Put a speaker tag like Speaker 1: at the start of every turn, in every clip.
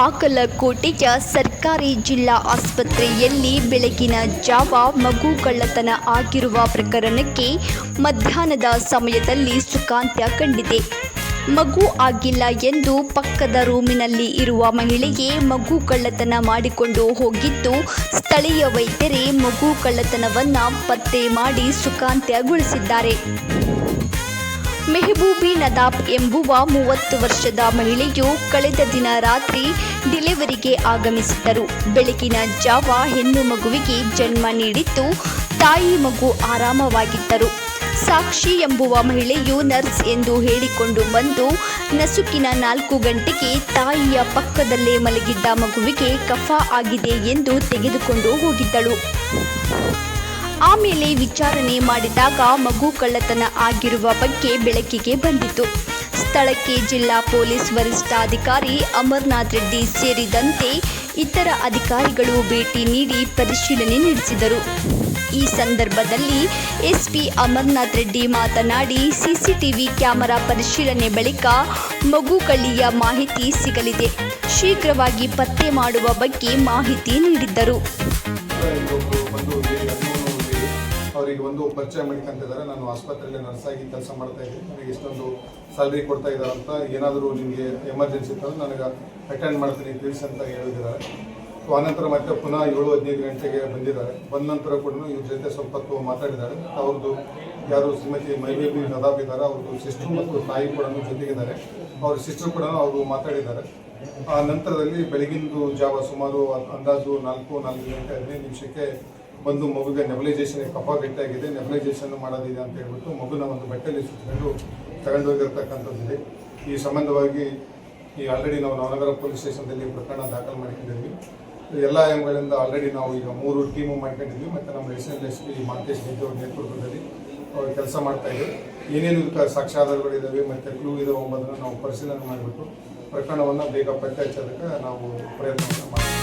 Speaker 1: ಬಾಗಲಕೋಟೆಯ ಸರ್ಕಾರಿ ಜಿಲ್ಲಾ ಆಸ್ಪತ್ರೆಯಲ್ಲಿ ಬೆಳಗಿನ ಜಾವ ಮಗು ಕಳ್ಳತನ ಆಗಿರುವ ಪ್ರಕರಣಕ್ಕೆ ಮಧ್ಯಾಹ್ನದ ಸಮಯದಲ್ಲಿ ಸುಖಾಂತ್ಯ ಕಂಡಿದೆ. ಮಗು ಆಗಿಲ್ಲ ಎಂದು ಪಕ್ಕದ ರೂಮಿನಲ್ಲಿ ಇರುವ ಮಹಿಳೆಗೆ ಮಗು ಕಳ್ಳತನ ಮಾಡಿಕೊಂಡು ಹೋಗಿದ್ದು, ಸ್ಥಳೀಯ ವೈದ್ಯರೇ ಮಗು ಕಳ್ಳತನವನ್ನು ಪತ್ತೆ ಮಾಡಿ ಸುಖಾಂತ್ಯಗೊಳಿಸಿದ್ದಾರೆ. ಮೆಹಬೂಬಿ ನದಾಬ್ ಎಂಬುವ ಮೂವತ್ತು ವರ್ಷದ ಮಹಿಳೆಯು ಕಳೆದ ದಿನ ರಾತ್ರಿ ಡಿಲಿವರಿಗೆ ಆಗಮಿಸಿದ್ದರು. ಬೆಳಗಿನ ಜಾವ ಹೆಣ್ಣು ಮಗುವಿಗೆ ಜನ್ಮ ನೀಡಿದ್ದು ತಾಯಿ ಮಗು ಆರಾಮವಾಗಿದ್ದರು. ಸಾಕ್ಷಿ ಎಂಬುವ ಮಹಿಳೆಯು ನರ್ಸ್ ಎಂದು ಹೇಳಿಕೊಂಡು ಬಂದು ನಸುಕಿನ ನಾಲ್ಕು ಗಂಟೆಗೆ ತಾಯಿಯ ಪಕ್ಕದಲ್ಲೇ ಮಲಗಿದ್ದ ಮಗುವಿಗೆ ಕಫ ಆಗಿದೆ ಎಂದು ತೆಗೆದುಕೊಂಡು ಹೋಗಿದ್ದಳು. ಆಮೇಲೆ ವಿಚಾರಣೆ ಮಾಡಿದಾಗ ಮಗು ಕಳ್ಳತನ ಆಗಿರುವ ಬಗ್ಗೆ ಬೆಳಕಿಗೆ ಬಂದಿತು ಸ್ಥಳಕ್ಕೆ ಜಿಲ್ಲಾ ಪೊಲೀಸ್ ವರಿಷ್ಠಾಧಿಕಾರಿ ಅಮರ್ನಾಥ್ ರೆಡ್ಡಿ ಸೇರಿದಂತೆ ಇತರ ಅಧಿಕಾರಿಗಳು ಭೇಟಿ ನೀಡಿ ಪರಿಶೀಲನೆ ನಡೆಸಿದರು. ಈ ಸಂದರ್ಭದಲ್ಲಿ ಎಸ್ಪಿ ಅಮರ್ನಾಥ್ ರೆಡ್ಡಿ ಮಾತನಾಡಿ, ಸಿಸಿಟಿವಿ ಕ್ಯಾಮೆರಾ ಪರಿಶೀಲನೆ ಬಳಿಕ ಮಗು ಕಳ್ಳಿಯ ಮಾಹಿತಿ ಸಿಗಲಿದೆ. ಶೀಘ್ರವಾಗಿ ಪತ್ತೆ ಮಾಡುವ ಬಗ್ಗೆ ಮಾಹಿತಿ ನೀಡಿದ್ದರು.
Speaker 2: ಅವರಿಗೆ ಒಂದು ಪರಿಚಯ ಮಾಡ್ಕೊಂತಿದ್ದಾರೆ. ನಾನು ಆಸ್ಪತ್ರೆಯಲ್ಲಿ ನರ್ಸ್ ಆಗಿ ಕೆಲಸ ಮಾಡ್ತಾ ಇದ್ದೀನಿ. ನನಗೆ ಇಷ್ಟೊಂದು ಸ್ಯಾಲ್ರಿ ಕೊಡ್ತಾ ಇದ್ದಾರೆ ಅಂತ ಏನಾದರೂ ನಿಮಗೆ ಎಮರ್ಜೆನ್ಸಿ ಇತ್ತು ನನಗೆ ಅಟೆಂಡ್ ಮಾಡ್ತೀನಿ, ತಿಳಿಸಿ ಅಂತ ಹೇಳಿದ್ದಾರೆ. ಸೊ ಆನಂತರ ಮತ್ತೆ ಪುನಃ ಏಳು ಹದಿನೈದು ಗಂಟೆಗೆ ಬಂದಿದ್ದಾರೆ. ಬಂದ ನಂತರ ಕೂಡ ಇವ್ರ ಜೊತೆ ಸ್ವಲ್ಪ ಹೊತ್ತು ಮಾತಾಡಿದ್ದಾರೆ. ಅವ್ರದ್ದು ಯಾರು ಶ್ರೀಮತಿ ಮೈಬೇಬಿ ನದಾಬ್ ಇದ್ದಾರೆ ಅವ್ರದ್ದು ಸಿಸ್ಟರ್ ಮತ್ತು ತಾಯಿ ಕೂಡ ಜೊತೆಗಿದ್ದಾರೆ. ಅವ್ರ ಸಿಸ್ಟರ್ ಕೂಡ ಅವರು ಮಾತಾಡಿದ್ದಾರೆ. ಆ ನಂತರದಲ್ಲಿ ಬೆಳಗಿನದು ಜಾವ ಸುಮಾರು ಅಂದಾಜು ನಾಲ್ಕು ನಾಲ್ಕು ಗಂಟೆ ಹದಿನೈದು ನಿಮಿಷಕ್ಕೆ ಬಂದು ಮಗುಗೆ ನೆಬಲೈಸೇಷನ್ ಕಫ ಗಟ್ಟಿಯಾಗಿದೆ ನೆಬಲೈಸೇಷನ್ ಮಾಡೋದಿದೆ ಅಂತ ಹೇಳ್ಬಿಟ್ಟು ಮಗುನ ಒಂದು ಬಟ್ಟೆಯಲ್ಲಿ ಸುತ್ತಕೊಂಡು ತಗೊಂಡೋಗಿರ್ತಕ್ಕಂಥದ್ದಿದೆ ಈ ಸಂಬಂಧವಾಗಿ ಈ ಆಲ್ರೆಡಿ ನಾವು ನವನಗರ ಪೊಲೀಸ್ ಸ್ಟೇಷನ್ದಲ್ಲಿ ಪ್ರಕರಣ ದಾಖಲು ಮಾಡಿಕೊಂಡಿದ್ವಿ. ಎಲ್ಲ ಎಮ್ಗಳಿಂದ ಆಲ್ರೆಡಿ ನಾವು ಈಗ ಮೂರು ಟೀಮು ಮಾಡ್ಕೊಂಡಿದ್ವಿ. ಮತ್ತು ನಮ್ಮ S L S P Reddy ಅವ್ರ ನೇತೃತ್ವದಲ್ಲಿ ಕೆಲಸ ಮಾಡ್ತಾ ಇದ್ದೀವಿ ಏನೇನು ಸಾಕ್ಷ್ಯಾಧಾರಗಳು ಇದ್ದಾವೆ ಮತ್ತು ಕ್ಲೂ ಇದಾವೆ ಎಂಬುದನ್ನು ನಾವು ಪರಿಶೀಲನೆ ಮಾಡಿಬಿಟ್ಟು ಪ್ರಕರಣವನ್ನು ಬೇಗ ಪತ್ತೆ ಹಚ್ಚೋದಕ್ಕೆ ನಾವು ಪ್ರಯತ್ನ ಮಾಡ್ತೀವಿ.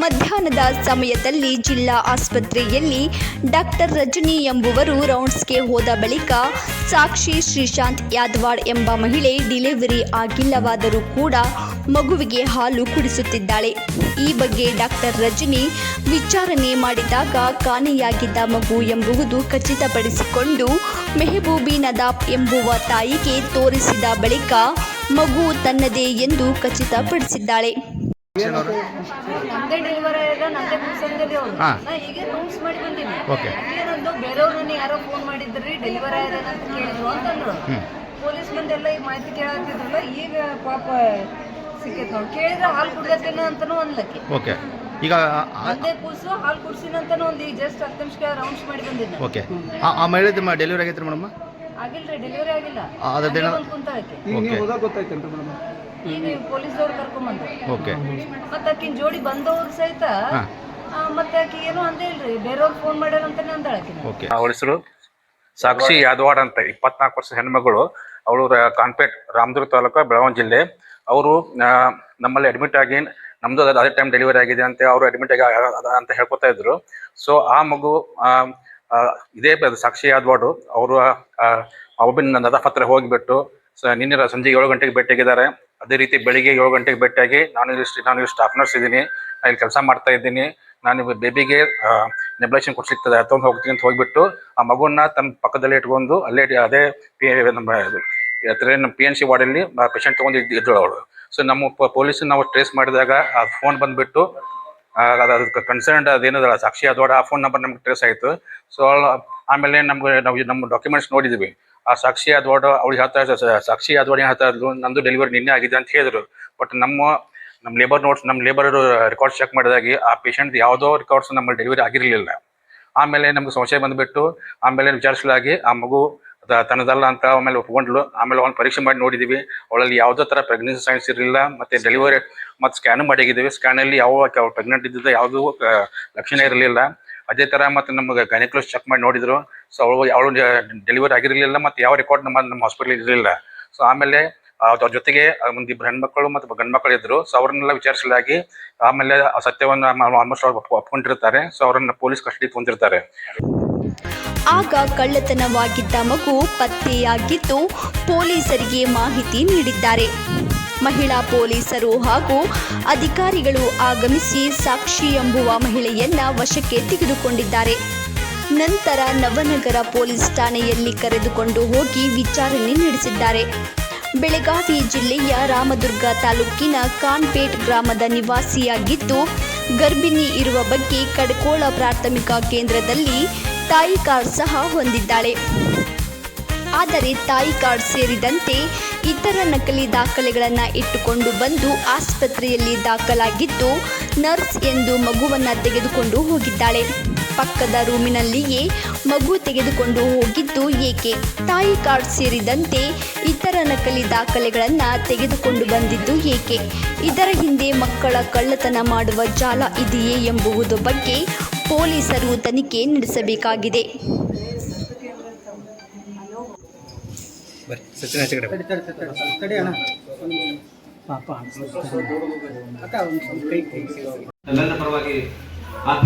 Speaker 1: ಮಧ್ಯಾಹ್ನದ ಸಮಯದಲ್ಲಿ ಜಿಲ್ಲಾ ಆಸ್ಪತ್ರೆಯಲ್ಲಿ ಡಾಕ್ಟರ್ ರಜನಿ ಎಂಬುವರು ರೌಂಡ್ಸ್ಗೆ ಹೋದ ಬಳಿಕ ಸಾಕ್ಷಿ ಶ್ರೀಶಾಂತ್ ಯಾದವಾಡ್ ಎಂಬ ಮಹಿಳೆ ಡಿಲಿವರಿ ಆಗಿಲ್ಲವಾದರೂ ಕೂಡ ಮಗುವಿಗೆ ಹಾಲು ಕುಡಿಸುತ್ತಿದ್ದಾಳೆ. ಈ ಬಗ್ಗೆ ಡಾಕ್ಟರ್ ರಜನಿ ವಿಚಾರಣೆ ಮಾಡಿದಾಗ ಕಾಣೆಯಾಗಿದ್ದ ಮಗು ಎಂಬುದು ಖಚಿತಪಡಿಸಿಕೊಂಡು ಮೆಹಬೂಬಿ ನದಾಬ್ ಎಂಬುವ ತಾಯಿಗೆ ತೋರಿಸಿದ ಬಳಿಕ ಮಗು ತನ್ನದೇ ಎಂದು ಖಚಿತಪಡಿಸಿದ್ದಾಳೆ.
Speaker 3: ನಮ್ದೇ ಡೆಲಿವರಿ ಆಗಿದೆ ನಮ್ದೇ ಮುಗಿಸಂದಿರಿ ಅವ್ರು. ನಾ ಈಗ ರೂಮ್ಸ್ ಮಾಡಿ ಬಂದೀನಿ. ಏನಂದು ಬೇರೆಯವ್ರನ್ನ ಯಾರೋ ಫೋನ್ ಮಾಡಿದ್ರಿ ಡೆಲಿವರಿ ಆಗಿದೆ ಅಂತ ಕೇಳಿದ್ರು ಅಂತಂದ್ರು. ಪೊಲೀಸ್ ಬಂದೆಲ್ಲ ಈ ಮಾಹಿತಿ ಕೇಳತ್ತಿದ್ರಲ್ಲ ಈಗ ಪಾಪ ಸಿಕ್ಕೈತ್ ನೋಡಿ ಕೇಳಿದ್ರೆ ಹಾಲು ಕುಡ್ದತ್ತೇನ ಅಂತಾನು ಅನ್ಲಕ್ಕಿ
Speaker 4: ಓಕೆ. ಈಗ ಆ-
Speaker 3: ಒಂದೇ ಕೂಸು ಹಾಲು ಕುಡ್ಸಿನ ಅಂತಾನು ಒಂದು ಈಗ ಜಸ್ಟ್ ಹತ್ತು ನಿಮಿಷ ರೌಂಡ್ಸ್ ಮಾಡಿ ಬಂದಿದ್ದೆ
Speaker 4: ಓಕೆ. ಆ ಆ ಮಹಿಳೆದು ಡೆಲಿವರಿ ಆಗೈತ್ರಿ ಮೇಡಮ್?
Speaker 3: ಆಗಿಲ್ರಿ ಡೆಲಿವರಿ ಆಗಿಲ್ಲ.
Speaker 4: ಆ, ಅದ್ರದ್ದೇನೋ-
Speaker 3: ಬಂದು ಕುಂತಾಳಕ್ಕೆ
Speaker 5: ಈಗ
Speaker 4: ಓಕೆ.
Speaker 5: ನೀವು ಹೋದಾಗ ಗೊತ್ತಾಯ್ತೇನ್ರಿ ಮೇಡಮ್?
Speaker 3: ಈಗ ಪೊಲೀಸ್ದವ್ರು ಕರ್ಕೊಂಬಂದ್ರು.
Speaker 4: ಓಕೆ.
Speaker 3: ಮತ್ತೆ ಆಕಿನ ಜೋಡಿ ಬಂದವ್ರು ಸಹಿತ
Speaker 4: ಹಾಂ.
Speaker 3: ಆ, ಮತ್ತೆ ಆಕಿ ಏನು ಅಂದೇ ಇಲ್ರಿ. ಬೇರೆಯವ್ರು ಫೋನ್ ಮಾಡ್ಯಾರ ಅಂತಾನೆ ಅಂದಾಳಕಿನ
Speaker 4: ಓಕೆ.
Speaker 6: ಅವಳ ಹೆಸರು ಸಾಕ್ಷಿ ಯಾದವಾಡ್ ಅಂತ ಇಪ್ಪತ್ನಾಲ್ಕು ವರ್ಷ ಹೆಣ್ಮಗಳು ಅವಳು ಕಾನ್ಪೇಟ್ ರಾಮದುರ್ಗ ತಾಲೂಕು ಬೆಳಗಾವಿ ಜಿಲ್ಲೆ. ಅವರು ನಮ್ಮಲ್ಲಿ ಅಡ್ಮಿಟ್ ಆಗಿ ನಮ್ದು ಅದ್- ಟೈಮ್ ಡೆಲಿವರಿ ಆಗಿದೆ ಅಂತ ಅವರು ಅಡ್ಮಿಟ್ ಆಗಿ ಅಂತ ಹೇಳ್ಕೊತಾ ಇದ್ರು. ಸೊ ಆ ಮಗು ಇದೇ ಸಾಕ್ಷಿ ಆದ್ವಾಡು ಅವರು ಒಬ್ಬನ ನದಾಫ್ ಹೋಗಿಬಿಟ್ಟು, ಸೊ, ನಿನ್ನೆ ಸಂಜೆ ಏಳು ಗಂಟೆಗೆ ಭೇಟಿಯಾಗಿದ್ದಾರೆ ಅದೇ ರೀತಿ ಬೆಳಿಗ್ಗೆ ಏಳು ಗಂಟೆಗೆ ಭೇಟಿಯಾಗಿ ನಾನು ಇಲ್ಲಿ ನಾನು ಇಷ್ಟು ಸ್ಟಾಫ್ ನರ್ಸ್ ಇದ್ದೀನಿ. ನಾನು ಇಲ್ಲಿ ಕೆಲಸ ಮಾಡ್ತಾ ಇದ್ದೀನಿ. ನಾನು ಬೇಬಿಗೆ ನೆಬ್ಲೇಷನ್ ಕೊಡ್ಸಿಕ್ತದೆ ಅಥವಾ ಹೋಗ್ತೀನಿ ಅಂತ ಹೋಗ್ಬಿಟ್ಟು, ಆ ಮಗುವನ್ನ ತನ್ನ ಪಕ್ಕದಲ್ಲಿ ಇಟ್ಕೊಂಡು, ಅಲ್ಲೇ ಅದೇ ಪಿ ನಮ್ಮ ಪಿ ಎನ್ ಸಿ ವಾರ್ಡಲ್ಲಿ ಪೇಷಂಟ್ ತೊಗೊಂಡು ಇದ್ದು ಇದ್ದಳು ಅವಳು ಸೊ ನಮ್ಮ ಪೊಲೀಸ್ ನಾವು ಟ್ರೇಸ್ ಮಾಡಿದಾಗ ಆ ಫೋನ್ ಬಂದ್ಬಿಟ್ಟು ಅದಕ್ಕೆ ಕನ್ಸರ್ನ್ಡ್ ಅದೇನದಲ್ಲ ಸಾಕ್ಷಿ ಅದೋಡ ಆ ಫೋನ್ ನಂಬರ್ ನಮ್ಗೆ ಟ್ರೇಸ್ ಆಯಿತು. ಸೊ ಆಮೇಲೆ ನಮ್ಗೆ ನಾವು ನಮ್ಮ ಡಾಕ್ಯುಮೆಂಟ್ಸ್ ನೋಡಿದ್ವಿ. ಆ ಸಾಕ್ಷಿ ಅದೋಡ ಅವ್ಳಿಗೆ ಹೇಳ್ತಾ ಸಾಕ್ಷಿ ಅದೋಡ ಹೇಳ್ತಾ ಇದ್ಲು, ನಂದು ಡೆಲಿವರಿ ನಿನ್ನೆ ಆಗಿದೆ ಅಂತ ಹೇಳಿದ್ರು. ಬಟ್ ನಮ್ಮ ನಮ್ಮ ಲೇಬರ್ ನೋಟ್ಸ್ ನಮ್ಮ ಲೇಬರ್ ರೆಕಾರ್ಡ್ಸ್ ಚೆಕ್ ಮಾಡಿದಾಗಿ ಆ ಪೇಷಂಟ್ ಯಾವುದೋ ರೆಕಾರ್ಡ್ಸ್ ನಮ್ಮ ಡೆಲಿವರಿ ಆಗಿರಲಿಲ್ಲ. ಆಮೇಲೆ ನಮ್ಗೆ ಸಂಶಯ ಬಂದುಬಿಟ್ಟು, ಆಮೇಲೆ ವಿಚಾರಿಸಲಾಗಿ ಆ ಮಗು ತನ್ನದಲ್ಲ ಅಂತ ಆಮೇಲೆ ಒಪ್ಕೊಂಡ್ಲು. ಆಮೇಲೆ ಅವ್ನು ಪರೀಕ್ಷೆ ಮಾಡಿ ನೋಡಿದೀವಿ. ಅವಳಲ್ಲಿ ಯಾವ್ದೋ ಥರ ಪ್ರೆಗ್ನೆನ್ಸಿ ಸೈನ್ಸ್ ಇರಲಿಲ್ಲ. ಮತ್ತೆ ಡೆಲಿವರಿ ಮತ್ತು ಮಾಡಿದೀವಿ. ಮಾಡಿದ್ದೀವಿ ಸ್ಕ್ಯಾನಲ್ಲಿ ಯಾವ ಅವ್ರು ಪ್ರೆಗ್ನೆಂಟ್ ಇದ್ದಿದ್ದು ಯಾವುದೂ ಲಕ್ಷಣ ಇರಲಿಲ್ಲ. ಅದೇ ಥರ ಮತ್ತು ನಮಗೆ ಗೈನಕ್ಲೋಸ್ ಚೆಕ್ ಮಾಡಿ ನೋಡಿದ್ರು. ಸೊ ಅವಳು ಅವಳು ಡೆಲಿವರಿ ಆಗಿರಲಿಲ್ಲ ಮತ್ತು ಯಾವ ರೆಕಾರ್ಡ್ ನಮ್ಮ ನಮ್ಮ ಹಾಸ್ಪಿಟಲ್ ಇರಲಿಲ್ಲ. ಸೊ ಆಮೇಲೆ ಅದ್ರ ಜೊತೆಗೆ ಒಂದು ಇಬ್ಬರು ಹೆಣ್ಮಕ್ಳು ಮತ್ತು ಗಂಡು ಮಕ್ಕಳು ಇದ್ರು. ಸೊ ಅವ್ರನ್ನೆಲ್ಲ ವಿಚಾರಿಸಲಾಗಿ ಆಮೇಲೆ ಆ ಸತ್ಯವನ್ನು ಆಲ್ಮೋಸ್ಟ್ ಅವ್ರು ಒಪ್ಕೊ- ಒಪ್ಕೊಂಡಿರ್ತಾರೆ. ಸೊ ಅವರನ್ನ ಪೊಲೀಸ್ ಕಸ್ಟಡಿ ತೊಗೊಂಡಿರ್ತಾರೆ.
Speaker 1: ಆಗ ಕಳ್ಳತನವಾಗಿದ್ದ ಮಗು ಪತ್ತೆಯಾಗಿದ್ದು ಪೊಲೀಸರಿಗೆ ಮಾಹಿತಿ ನೀಡಿದ್ದಾರೆ. ಮಹಿಳಾ ಪೊಲೀಸರು ಹಾಗೂ ಅಧಿಕಾರಿಗಳು ಆಗಮಿಸಿ ಸಾಕ್ಷಿ ಎಂಬುವ ಮಹಿಳೆಯನ್ನ ವಶಕ್ಕೆ ತೆಗೆದುಕೊಂಡಿದ್ದಾರೆ. ನಂತರ ನವನಗರ ಪೊಲೀಸ್ ಠಾಣೆಯಲ್ಲಿ ಕರೆದುಕೊಂಡು ಹೋಗಿ ವಿಚಾರಣೆ ನಡೆಸಿದ್ದಾರೆ. ಬೆಳಗಾವಿ ಜಿಲ್ಲೆಯ ರಾಮದುರ್ಗ ತಾಲೂಕಿನ ಕಾನ್ಪೇಟ್ ಗ್ರಾಮದ ನಿವಾಸಿಯಾಗಿದ್ದು, ಗರ್ಭಿಣಿ ಇರುವ ಬಗ್ಗೆ ಕಡ್ಕೋಳ ಪ್ರಾಥಮಿಕ ಕೇಂದ್ರದಲ್ಲಿ ತಾಯಿ ಕಾರ್ಡ್ ಸಹ ಹೊಂದಿದ್ದಾಳೆ. ಆದರೆ ತಾಯಿ ಕಾರ್ಡ್ ಸೇರಿದಂತೆ ಇತರ ನಕಲಿ ದಾಖಲೆಗಳನ್ನು ಇಟ್ಟುಕೊಂಡು ಬಂದು ಆಸ್ಪತ್ರೆಯಲ್ಲಿ ದಾಖಲಾಗಿದ್ದು, ನರ್ಸ್ ಎಂದು ಮಗುವನ್ನು ತೆಗೆದುಕೊಂಡು ಹೋಗಿದ್ದಾಳೆ. ಪಕ್ಕದ ರೂಮಿನಲ್ಲಿಯೇ ಮಗು ತೆಗೆದುಕೊಂಡು ಹೋಗಿದ್ದು ಏಕೆ? ತಾಯಿ ಕಾರ್ಡ್ ಸೇರಿದಂತೆ ಇತರ ನಕಲಿ ದಾಖಲೆಗಳನ್ನು ತೆಗೆದುಕೊಂಡು ಬಂದಿದ್ದು ಏಕೆ? ಇದರ ಹಿಂದೆ ಮಕ್ಕಳ ಕಳ್ಳತನ ಮಾಡುವ ಜಾಲ ಇದೆಯೇ ಎಂಬುವುದು ಬಗ್ಗೆ ಪೊಲೀಸರು ತನಿಖೆ ನಡೆಸಬೇಕಾಗಿದೆ.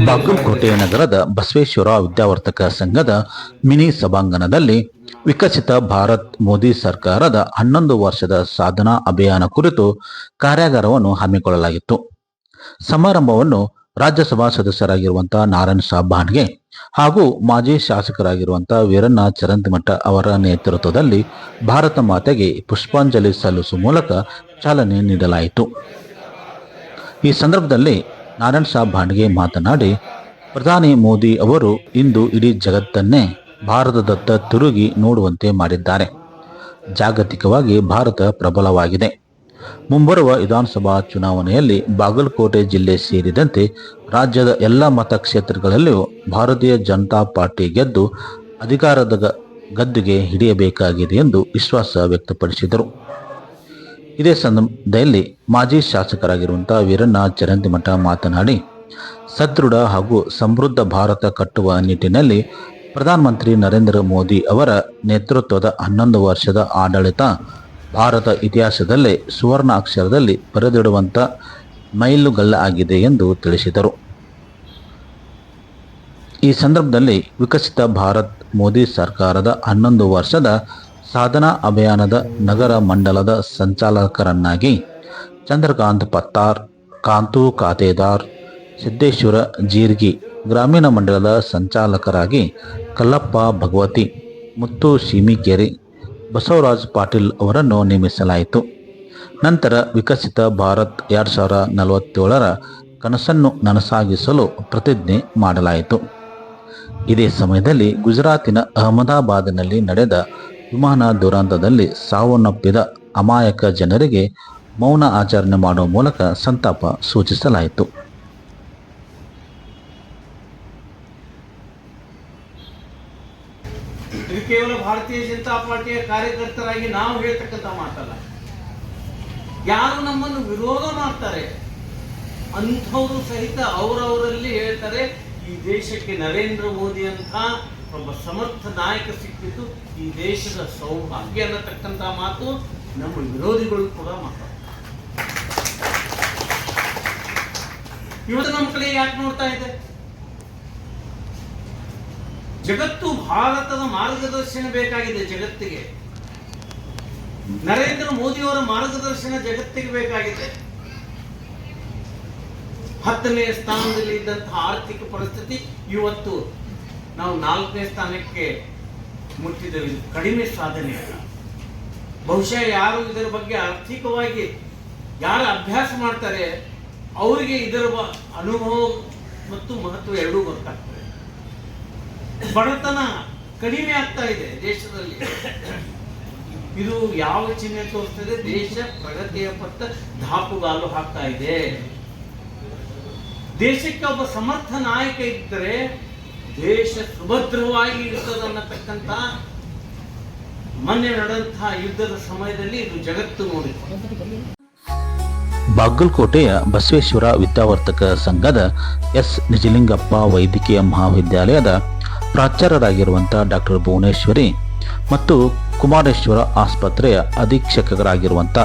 Speaker 7: ಬಾಗಲಕೋಟೆ ನಗರದ ಬಸವೇಶ್ವರ ವಿದ್ಯಾವರ್ತಕ ಸಂಘದ ಮಿನಿ ಸಭಾಂಗಣದಲ್ಲಿ ವಿಕಸಿತ ಭಾರತ್ ಮೋದಿ ಸರ್ಕಾರದ ಹನ್ನೊಂದು ವರ್ಷದ ಸಾಧನಾ ಅಭಿಯಾನ ಕುರಿತು ಕಾರ್ಯಾಗಾರವನ್ನು ಹಮ್ಮಿಕೊಳ್ಳಲಾಗಿತ್ತು. ಸಮಾರಂಭವನ್ನು ರಾಜ್ಯಸಭಾ ಸದಸ್ಯರಾಗಿರುವಂತಹ ನಾರಾಯಣ್ ಸಾಬ್ ಬಾಣ್ಗೆ ಹಾಗೂ ಮಾಜಿ ಶಾಸಕರಾಗಿರುವಂತಹ ವೀರಣ್ಣ ಚರಂತಿಮಠ ಅವರ ನೇತೃತ್ವದಲ್ಲಿ ಭಾರತ ಮಾತೆಗೆ ಪುಷ್ಪಾಂಜಲಿ ಸಲ್ಲಿಸುವ ಮೂಲಕ ಚಾಲನೆ ನೀಡಲಾಯಿತು. ಈ ಸಂದರ್ಭದಲ್ಲಿ ನಾರಾಯಣ್ ಸಾಬ್ ಭಾಂಡ್ಗೆ ಮಾತನಾಡಿ, ಪ್ರಧಾನಿ ಮೋದಿ ಅವರು ಇಂದು ಇಡೀ ಜಗತ್ತನ್ನೇ ಭಾರತದತ್ತ ತಿರುಗಿ ನೋಡುವಂತೆ ಮಾಡಿದ್ದಾರೆ. ಜಾಗತಿಕವಾಗಿ ಭಾರತ ಪ್ರಬಲವಾಗಿದೆ. ಮುಂಬರುವ ವಿಧಾನಸಭಾ ಚುನಾವಣೆಯಲ್ಲಿ ಬಾಗಲಕೋಟೆ ಜಿಲ್ಲೆ ಸೇರಿದಂತೆ ರಾಜ್ಯದ ಎಲ್ಲ ಮತಕ್ಷೇತ್ರಗಳಲ್ಲಿಯೂ ಭಾರತೀಯ ಜನತಾ ಪಾರ್ಟಿ ಗೆದ್ದು ಅಧಿಕಾರದ ಗದ್ದುಗೆ ಹಿಡಿಯಬೇಕಾಗಿದೆ ಎಂದು ವಿಶ್ವಾಸ ವ್ಯಕ್ತಪಡಿಸಿದರು. ಇದೇ ಸಂದರ್ಭದಲ್ಲಿ ಮಾಜಿ ಶಾಸಕರಾಗಿರುವಂತಹ ವೀರಣ್ಣ ಚರಂತಿಮಠ ಮಾತನಾಡಿ, ಸದೃಢ ಹಾಗೂ ಸಮೃದ್ಧ ಭಾರತ ಕಟ್ಟುವ ನಿಟ್ಟಿನಲ್ಲಿ ಪ್ರಧಾನಮಂತ್ರಿ ನರೇಂದ್ರ ಮೋದಿ ಅವರ ನೇತೃತ್ವದ ಹನ್ನೊಂದು ವರ್ಷದ ಆಡಳಿತ ಭಾರತ ಇತಿಹಾಸದಲ್ಲೇ ಸುವರ್ಣ ಅಕ್ಷರದಲ್ಲಿ ಬರೆದಿಡುವಂಥ ಮೈಲುಗಲ್ಲ ಆಗಿದೆ ಎಂದು ತಿಳಿಸಿದರು. ಈ ಸಂದರ್ಭದಲ್ಲಿ ವಿಕಸಿತ ಭಾರತ್ ಮೋದಿ ಸರ್ಕಾರದ ಹನ್ನೊಂದು ವರ್ಷದ ಸಾಧನಾ ಅಭಿಯಾನದ ನಗರ ಮಂಡಲದ ಸಂಚಾಲಕರನ್ನಾಗಿ ಚಂದ್ರಕಾಂತ್ ಪತ್ತಾರ್, ಕಾಂತು ಖಾತೆದಾರ್ ಸಿದ್ದೇಶ್ವರ ಜೀರ್ಗಿ ಗ್ರಾಮೀಣ ಮಂಡಲದ ಸಂಚಾಲಕರಾಗಿ ಕಲ್ಲಪ್ಪ ಭಗವತಿ, ಮುತ್ತು ಶಿಮಿಕೆರೆ ಬಸವರಾಜ್ ಪಾಟೀಲ್ ಅವರನ್ನು ನೇಮಿಸಲಾಯಿತು. ನಂತರ ವಿಕಸಿತ ಭಾರತ್ ಎರಡು ಸಾವಿರ ನಲವತ್ತೇಳರ ಕನಸನ್ನು ನನಸಾಗಿಸಲು ಪ್ರತಿಜ್ಞೆ ಮಾಡಲಾಯಿತು. ಇದೇ ಸಮಯದಲ್ಲಿ ಗುಜರಾತಿನ ಅಹಮದಾಬಾದ್ನಲ್ಲಿ ನಡೆದ ವಿಮಾನ ದುರಂತದಲ್ಲಿ ಸಾವನ್ನಪ್ಪಿದ ಅಮಾಯಕ ಜನರಿಗೆ ಮೌನ ಆಚರಣೆ ಮಾಡುವ ಮೂಲಕ ಸಂತಾಪ ಸೂಚಿಸಲಾಯಿತು
Speaker 5: ಇದು ಕೇವಲ ಭಾರತೀಯ ಜನತಾ ಪಾರ್ಟಿಯ ಕಾರ್ಯಕರ್ತರಾಗಿ ನಾವು ಹೇಳ್ತಕ್ಕಂಥ ಮಾತಲ್ಲ. ಯಾರು ನಮ್ಮನ್ನು ವಿರೋಧ ಮಾಡ್ತಾರೆ? ಅಂಥವರು ಸಹಿತ ಅವರವರಲ್ಲಿ ಹೇಳ್ತಾರೆ, ಈ ದೇಶಕ್ಕೆ ನರೇಂದ್ರ ಮೋದಿ ಅಂತ ಒಬ್ಬ ಸಮರ್ಥ ನಾಯಕ ಸಿಕ್ಕಿದ್ದು ಈ ದೇಶದ ಸೌಭಾಗ್ಯ ಅನ್ನತಕ್ಕಂಥ ಮಾತು ನಮ್ಮ ವಿರೋಧಿಗಳು ಕೂಡ ಮಾತಾಡ್ತಾರೆ ಇವತ್ತು ನಮ್ಮ ಕಡೆ ಯಾಕೆ ನೋಡ್ತಾ ಇದೆ? ಜಗತ್ತು ಭಾರತದ ಮಾರ್ಗದರ್ಶನ ಬೇಕಾಗಿದೆ ಜಗತ್ತಿಗೆ. ನರೇಂದ್ರ ಮೋದಿಯವರ ಮಾರ್ಗದರ್ಶನ ಜಗತ್ತಿಗೆ ಬೇಕಾಗಿದೆ. ಹತ್ತನೇ ಸ್ಥಾನದಲ್ಲಿ ಇದ್ದಂತಹ ಆರ್ಥಿಕ ಪರಿಸ್ಥಿತಿ ಇವತ್ತು ನಾವು ನಾಲ್ಕನೇ ಸ್ಥಾನಕ್ಕೆ ಮುಟ್ಟಿದ್ದೇವೆ ಕಡಿಮೆ ಸಾಧನೆ. ಅಲ್ಲ ಬಹುಶಃ ಯಾರು ಇದರ ಬಗ್ಗೆ ಆರ್ಥಿಕವಾಗಿ ಯಾರು ಅಭ್ಯಾಸ ಮಾಡ್ತಾರೆ, ಅವರಿಗೆ ಇದರ ಅನುಭವ ಮತ್ತು ಮಹತ್ವ ಎರಡೂ ಗೊತ್ತಾಗ್ತದೆ. ಬಡತನ ಕಡಿಮೆ ಆಗ್ತಾ ಇದೆ ದೇಶದಲ್ಲಿ. ಇದು ಯಾವ ಚಿಹ್ನೆ ತೋರಿಸ್ತದೆ? ದೇಶ ಪ್ರಗತಿಯ ಪತ್ತ ಧಾಪುಗಾಲು ಹಾಕ್ತಾ ಇದೆ. ದೇಶಕ್ಕೆ ಒಬ್ಬ ಸಮರ್ಥ ನಾಯಕ ಇದ್ದರೆ ದೇಶ ಸುಭದ್ರವಾಗಿ ಇರ್ತದೆ ಅನ್ನತಕ್ಕಂತ ಮೊನ್ನೆ ನಡೆದಂತಹ ಯುದ್ಧದ ಸಮಯದಲ್ಲಿ ಇದು ಜಗತ್ತು ನೋಡಿತು
Speaker 7: ಬಾಗಲಕೋಟೆಯ ಬಸವೇಶ್ವರ ವಿದ್ಯಾವರ್ತಕ ಸಂಘದ ಎಸ್ ನಿಜಲಿಂಗಪ್ಪ ವೈದ್ಯಕೀಯ ಮಹಾವಿದ್ಯಾಲಯದ ಪ್ರಾಚಾರ್ಯರಾಗಿರುವಂಥ ಡಾಕ್ಟರ್ ಭುವನೇಶ್ವರಿ ಮತ್ತು ಕುಮಾರೇಶ್ವರ ಆಸ್ಪತ್ರೆಯ ಅಧೀಕ್ಷಕರಾಗಿರುವಂಥ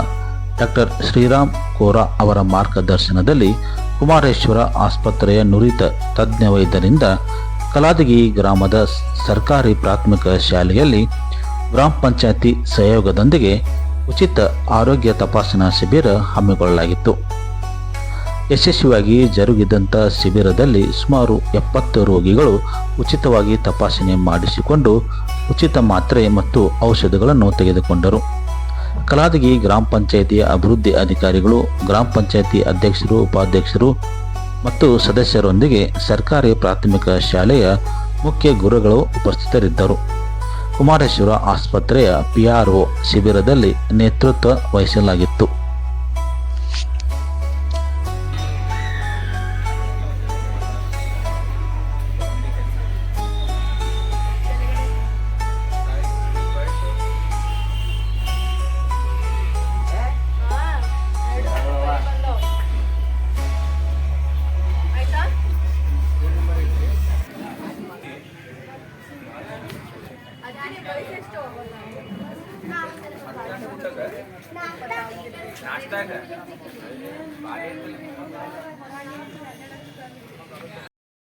Speaker 7: ಡಾಕ್ಟರ್ ಶ್ರೀರಾಮ್ ಕೋರಾ ಅವರ ಮಾರ್ಗದರ್ಶನದಲ್ಲಿ ಕುಮಾರೇಶ್ವರ ಆಸ್ಪತ್ರೆಯ ನುರಿತ ತಜ್ಞ ವೈದ್ಯರಿಂದ ಕಲಾದಗಿ ಗ್ರಾಮದ ಸರ್ಕಾರಿ ಪ್ರಾಥಮಿಕ ಶಾಲೆಯಲ್ಲಿ ಗ್ರಾಮ ಪಂಚಾಯತಿ ಸಹಯೋಗದೊಂದಿಗೆ ಉಚಿತ ಆರೋಗ್ಯ ತಪಾಸಣಾ ಶಿಬಿರ ಹಮ್ಮಿಕೊಳ್ಳಲಾಗಿತ್ತು. ಯಶಸ್ವಿಯಾಗಿ ಜರುಗಿದಂಥ ಶಿಬಿರದಲ್ಲಿ ಸುಮಾರು ಎಪ್ಪತ್ತು ರೋಗಿಗಳು ಉಚಿತವಾಗಿ ತಪಾಸಣೆ ಮಾಡಿಸಿಕೊಂಡು ಉಚಿತ ಮಾತ್ರೆ ಮತ್ತು ಔಷಧಗಳನ್ನು ತೆಗೆದುಕೊಂಡರು. ಕಲಾದಗಿ ಗ್ರಾಮ ಪಂಚಾಯಿತಿಯ ಅಭಿವೃದ್ಧಿ ಅಧಿಕಾರಿಗಳು, ಗ್ರಾಮ ಪಂಚಾಯಿತಿ ಅಧ್ಯಕ್ಷರು, ಉಪಾಧ್ಯಕ್ಷರು ಮತ್ತು ಸದಸ್ಯರೊಂದಿಗೆ ಸರ್ಕಾರಿ ಪ್ರಾಥಮಿಕ ಶಾಲೆಯ ಮುಖ್ಯ ಗುರುಗಳು ಉಪಸ್ಥಿತರಿದ್ದರು. ಕುಮಾರೇಶ್ವರ ಆಸ್ಪತ್ರೆಯ ಪಿಆರ್ಒ ಶಿಬಿರದಲ್ಲಿ ನೇತೃತ್ವ ವಹಿಸಲಾಗಿತ್ತು.